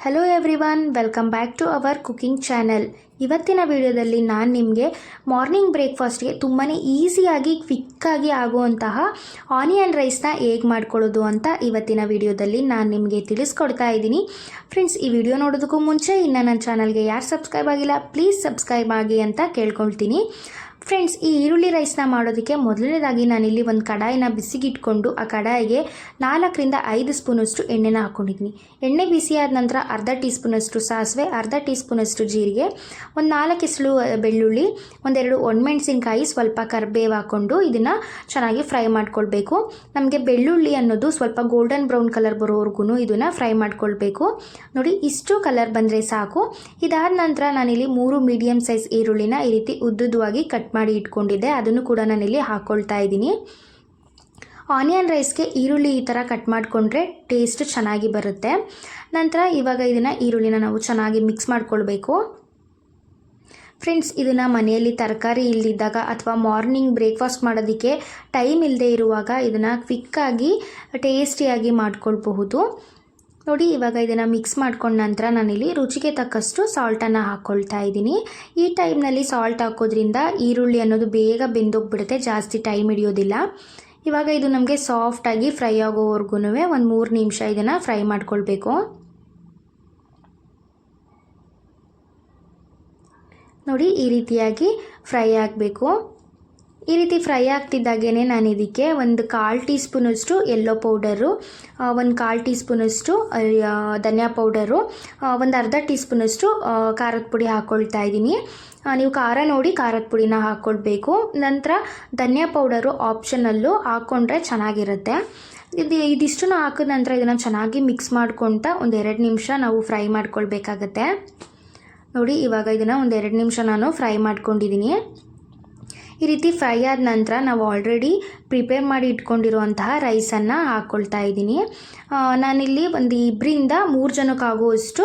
Hello everyone welcome back to our cooking channel ಇವತ್ತಿನ ವಿಡಿಯೋದಲ್ಲಿ ನಾನು ನಿಮಗೆ ಮಾರ್ನಿಂಗ್ ಬ್ರೇಕ್ಫಾಸ್ಟ್ಗೆ ತುಂಬಾ ಈಸಿಯಾಗಿ ಕ್ವಿಕ್ಕಾಗಿ ಆಗುವಂತಹ ಆನಿಯನ್ ರೈಸ್ನ ಹೇಗೆ ಮಾಡ್ಕೊಳ್ಳೋದು ಅಂತ ಇವತ್ತಿನ ವಿಡಿಯೋದಲ್ಲಿ ನಾನು ನಿಮಗೆ ತಿಳಿಸ್ಕೊಡ್ತಾ ಇದ್ದೀನಿ. ಫ್ರೆಂಡ್ಸ್ ಈ ವಿಡಿಯೋ ನೋಡೋದಕ್ಕೂ ಮುಂಚೆ, ಇನ್ನು ನನ್ನ ಚಾನಲ್ಗೆ ಯಾರು ಸಬ್ಸ್ಕ್ರೈಬ್ ಆಗಿಲ್ಲ ಪ್ಲೀಸ್ ಸಬ್ಸ್ಕ್ರೈಬ್ ಆಗಿ ಅಂತ ಕೇಳ್ಕೊಳ್ತೀನಿ. ಫ್ರೆಂಡ್ಸ್ ಈ ಈರುಳ್ಳಿ ರೈಸ್ನ ಮಾಡೋದಕ್ಕೆ ಮೊದಲನೇದಾಗಿ ನಾನಿಲ್ಲಿ ಒಂದು ಕಡಾಯಿನ ಬಿಸಿಗಿಟ್ಕೊಂಡು ಆ ಕಡಾಯಿಗೆ ನಾಲ್ಕರಿಂದ ಐದು ಸ್ಪೂನಷ್ಟು ಎಣ್ಣೆನ ಹಾಕ್ಕೊಂಡಿದ್ದೀನಿ ಎಣ್ಣೆ ಬಿಸಿಯಾದ ನಂತರ ಅರ್ಧ ಟೀ ಸ್ಪೂನಷ್ಟು ಸಾಸಿವೆ, ಅರ್ಧ ಟೀ ಸ್ಪೂನಷ್ಟು ಜೀರಿಗೆ, ಒಂದು ನಾಲ್ಕು ಬೆಳ್ಳುಳ್ಳಿ, ಒಂದೆರಡು ಒಣಮೆಣಸಿನ್ಕಾಯಿ, ಸ್ವಲ್ಪ ಕರಿಬೇವು ಹಾಕ್ಕೊಂಡು ಇದನ್ನು ಚೆನ್ನಾಗಿ ಫ್ರೈ ಮಾಡ್ಕೊಳ್ಬೇಕು. ನಮಗೆ ಬೆಳ್ಳುಳ್ಳಿ ಅನ್ನೋದು ಸ್ವಲ್ಪ ಗೋಲ್ಡನ್ ಬ್ರೌನ್ ಕಲರ್ ಬರೋವರೆಗೂ ಇದನ್ನು ಫ್ರೈ ಮಾಡ್ಕೊಳ್ಬೇಕು. ನೋಡಿ, ಇಷ್ಟು ಕಲರ್ ಬಂದರೆ ಸಾಕು. ಇದಾದ ನಂತರ ನಾನಿಲ್ಲಿ ಮೂರು ಮೀಡಿಯಮ್ ಸೈಜ್ ಈರುಳ್ಳಿನ ಈ ರೀತಿ ಉದ್ದುದ್ದವಾಗಿ ಕಟ್ ಮಾಡಿ ಇಟ್ಕೊಂಡಿದ್ದೆ. ಅದನ್ನು ಕೂಡ ನಾನಿಲ್ಲಿ ಹಾಕ್ಕೊಳ್ತಾ ಇದ್ದೀನಿ. ಆನಿಯನ್ ರೈಸ್ಗೆ ಈರುಳ್ಳಿ ಈ ಥರ ಕಟ್ ಮಾಡಿಕೊಂಡ್ರೆ ಟೇಸ್ಟ್ ಚೆನ್ನಾಗಿ ಬರುತ್ತೆ. ನಂತರ ಇವಾಗ ಇದನ್ನು ಈರುಳ್ಳಿನ ನಾವು ಚೆನ್ನಾಗಿ ಮಿಕ್ಸ್ ಮಾಡ್ಕೊಳ್ಬೇಕು. ಫ್ರೆಂಡ್ಸ್, ಇದನ್ನು ಮನೆಯಲ್ಲಿ ತರಕಾರಿ ಇಲ್ಲದಿದ್ದಾಗ ಅಥವಾ ಮಾರ್ನಿಂಗ್ ಬ್ರೇಕ್ಫಾಸ್ಟ್ ಮಾಡೋದಕ್ಕೆ ಟೈಮ್ ಇಲ್ಲದೆ ಇರುವಾಗ ಇದನ್ನು ಕ್ವಿಕ್ಕಾಗಿ ಟೇಸ್ಟಿಯಾಗಿ ಮಾಡ್ಕೊಳ್ಬಹುದು. ನೋಡಿ, ಇವಾಗ ಇದನ್ನು ಮಿಕ್ಸ್ ಮಾಡ್ಕೊಂಡ ನಂತರ ನಾನಿಲ್ಲಿ ರುಚಿಗೆ ತಕ್ಕಷ್ಟು ಸಾಲ್ಟನ್ನು ಹಾಕ್ಕೊಳ್ತಾ ಇದ್ದೀನಿ. ಈ ಟೈಮ್ನಲ್ಲಿ ಸಾಲ್ಟ್ ಹಾಕೋದ್ರಿಂದ ಈರುಳ್ಳಿ ಅನ್ನೋದು ಬೇಗ ಬೆಂದೋಗ್ಬಿಡುತ್ತೆ, ಜಾಸ್ತಿ ಟೈಮ್ ಹಿಡಿಯೋದಿಲ್ಲ. ಇವಾಗ ಇದು ನಮಗೆ ಸಾಫ್ಟಾಗಿ ಫ್ರೈ ಆಗೋವರೆಗೂ ಒಂದು ಮೂರು ನಿಮಿಷ ಇದನ್ನು ಫ್ರೈ ಮಾಡ್ಕೊಳ್ಬೇಕು. ನೋಡಿ, ಈ ರೀತಿಯಾಗಿ ಫ್ರೈ ಆಗಬೇಕು. ಈ ರೀತಿ ಫ್ರೈ ಆಗ್ತಿದ್ದಾಗೇ ನಾನು ಇದಕ್ಕೆ ಒಂದು ಕಾಲು ಟೀ ಸ್ಪೂನಷ್ಟು ಎಲ್ಲೋ ಪೌಡರು ಒಂದು ಕಾಲು ಟೀ ಸ್ಪೂನಷ್ಟು ಧನಿಯಾ ಪೌಡರು ಒಂದು ಅರ್ಧ ಟೀ ಸ್ಪೂನಷ್ಟು ಖಾರದ ಪುಡಿ ಹಾಕ್ಕೊಳ್ತಾ ಇದ್ದೀನಿ. ನೀವು ಖಾರ ನೋಡಿ ಖಾರದ ಪುಡಿನ ಹಾಕ್ಕೊಳ್ಬೇಕು ನಂತರ ಧನಿಯಾ ಪೌಡರು ಆಪ್ಷನಲ್ಲೂ ಹಾಕ್ಕೊಂಡ್ರೆ ಚೆನ್ನಾಗಿರುತ್ತೆ. ಇದು, ಇದಿಷ್ಟನ್ನು ಹಾಕಿದ ನಂತರ ಇದನ್ನು ಚೆನ್ನಾಗಿ ಮಿಕ್ಸ್ ಮಾಡ್ಕೊತ ಒಂದು ಎರಡು ನಿಮಿಷ ನಾವು ಫ್ರೈ ಮಾಡ್ಕೊಳ್ಬೇಕಾಗತ್ತೆ. ನೋಡಿ, ಇವಾಗ ಇದನ್ನು ಒಂದು ಎರಡು ನಿಮಿಷ ನಾನು ಫ್ರೈ ಮಾಡ್ಕೊಂಡಿದ್ದೀನಿ ಈ ರೀತಿ ಫ್ರೈ ಆದ ನಂತರ ನಾವು ಆಲ್ರೆಡಿ ಪ್ರಿಪೇರ್ ಮಾಡಿ ಇಟ್ಕೊಂಡಿರುವಂತಹ ರೈಸನ್ನು ಹಾಕ್ಕೊಳ್ತಾ ಇದ್ದೀನಿ. ನಾನಿಲ್ಲಿ ಒಂದು ಇಬ್ಬರಿಂದ ಮೂರು ಜನಕ್ಕಾಗುವಷ್ಟು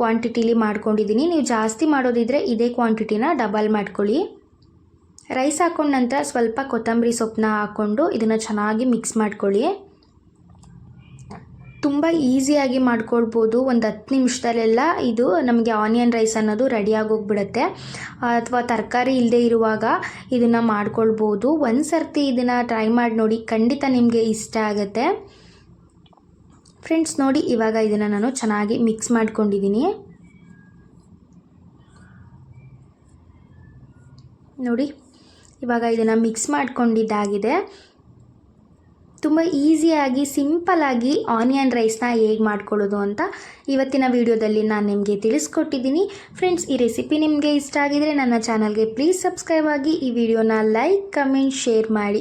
ಕ್ವಾಂಟಿಟಿಲಿ ಮಾಡ್ಕೊಂಡಿದ್ದೀನಿ. ನೀವು ಜಾಸ್ತಿ ಮಾಡೋದಿದ್ರೆ ಇದೇ ಕ್ವಾಂಟಿಟಿನ ಡಬಲ್ ಮಾಡ್ಕೊಳ್ಳಿ. ರೈಸ್ ಹಾಕೊಂಡ ನಂತರ ಸ್ವಲ್ಪ ಕೊತ್ತಂಬರಿ ಸೊಪ್ಪನ್ನ ಹಾಕ್ಕೊಂಡು ಇದನ್ನು ಚೆನ್ನಾಗಿ ಮಿಕ್ಸ್ ಮಾಡ್ಕೊಳ್ಳಿ. ತುಂಬ ಈಸಿಯಾಗಿ ಮಾಡ್ಕೊಳ್ಬೋದು. ಒಂದು ಹತ್ತು ನಿಮಿಷದಲ್ಲೆಲ್ಲ ಇದು ನಮಗೆ ಆನಿಯನ್ ರೈಸ್ ಅನ್ನೋದು ರೆಡಿಯಾಗಿ ಹೋಗ್ಬಿಡುತ್ತೆ. ಅಥವಾ ತರಕಾರಿ ಇಲ್ಲದೆ ಇರುವಾಗ ಇದನ್ನು ಮಾಡ್ಕೊಳ್ಬೋದು. ಒಂದು ಸರ್ತಿ ಇದನ್ನು ಟ್ರೈ ಮಾಡಿ ನೋಡಿ ಖಂಡಿತ ನಿಮಗೆ ಇಷ್ಟ ಆಗುತ್ತೆ. ಫ್ರೆಂಡ್ಸ್ ನೋಡಿ ಇವಾಗ ಇದನ್ನು ನಾನು ಚೆನ್ನಾಗಿ ಮಿಕ್ಸ್ ಮಾಡ್ಕೊಂಡಿದ್ದೀನಿ ನೋಡಿ, ಇವಾಗ ಇದನ್ನು ಮಿಕ್ಸ್ ಮಾಡ್ಕೊಂಡಿದ್ದಾಗಿದೆ. ತುಂಬ ಈಸಿಯಾಗಿ ಸಿಂಪಲಾಗಿ ಆನಿಯನ್ ರೈಸ್ನ ಹೇಗೆ ಮಾಡ್ಕೊಳ್ಳೋದು ಅಂತ ಇವತ್ತಿನ ವಿಡಿಯೋದಲ್ಲಿ ನಾನು ನಿಮಗೆ ತಿಳಿಸ್ಕೊಟ್ಟಿದ್ದೀನಿ. ಫ್ರೆಂಡ್ಸ್, ಈ ರೆಸಿಪಿ ನಿಮಗೆ ಇಷ್ಟ ಆಗಿದರೆ ನನ್ನ ಚಾನಲ್ಗೆ ಪ್ಲೀಸ್ ಸಬ್ಸ್ಕ್ರೈಬ್ ಆಗಿ ಈ ವಿಡಿಯೋನ ಲೈಕ್, ಕಮೆಂಟ್, ಶೇರ್ ಮಾಡಿ.